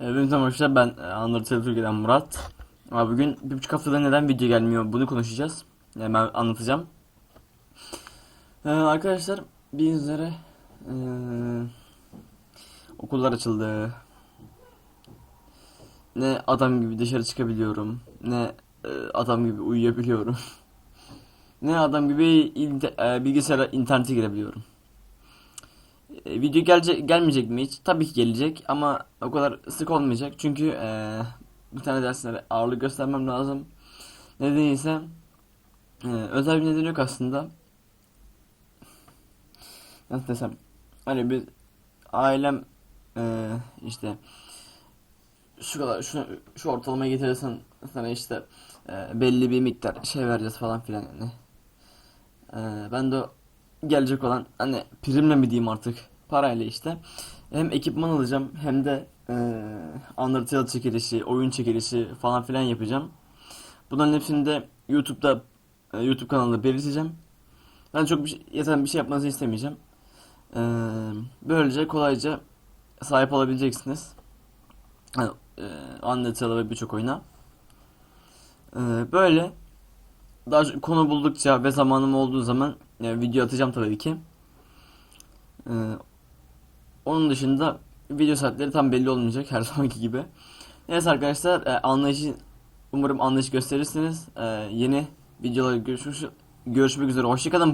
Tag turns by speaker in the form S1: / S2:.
S1: Evet arkadaşlar ben Undertale Türkiye'den Murat. Ama bugün bir buçuk haftada neden video gelmiyor bunu konuşacağız. Yani ben anlatacağım. Ee, arkadaşlar bildiğiniz üzere e, okullar açıldı. Ne adam gibi dışarı çıkabiliyorum. Ne e, adam gibi uyuyabiliyorum. ne adam gibi inte- e, bilgisayara internete girebiliyorum. E, video gelecek gelmeyecek mi hiç? Tabii ki gelecek ama o kadar sık olmayacak. Çünkü e, bir tane derslere ağırlık göstermem lazım. Nedeni ise e, özel bir nedeni yok aslında. Nasıl desem? Hani bir ailem e, işte şu kadar şu, şu ortalamaya getirirsen sana işte e, belli bir miktar şey vereceğiz falan filan yani. E, ben de gelecek olan hani primle mi diyeyim artık parayla işte hem ekipman alacağım hem de eee Undertale çekilişi, oyun çekilişi falan filan yapacağım. Bunların hepsini de YouTube'da e, YouTube kanalında belirteceğim. Ben çok bir şey, yeter bir şey yapmanızı istemeyeceğim. Eee, böylece kolayca sahip olabileceksiniz. Hani, eee Undertale ve birçok oyuna. Eee, böyle daha çok konu buldukça ve zamanım olduğu zaman e, video atacağım tabii ki. Ee, onun dışında video saatleri tam belli olmayacak her zamanki gibi. Neyse arkadaşlar e, anlayışı umarım anlayış gösterirsiniz. E, yeni videolarda görüşmek, görüşmek üzere. Hoşçakalın.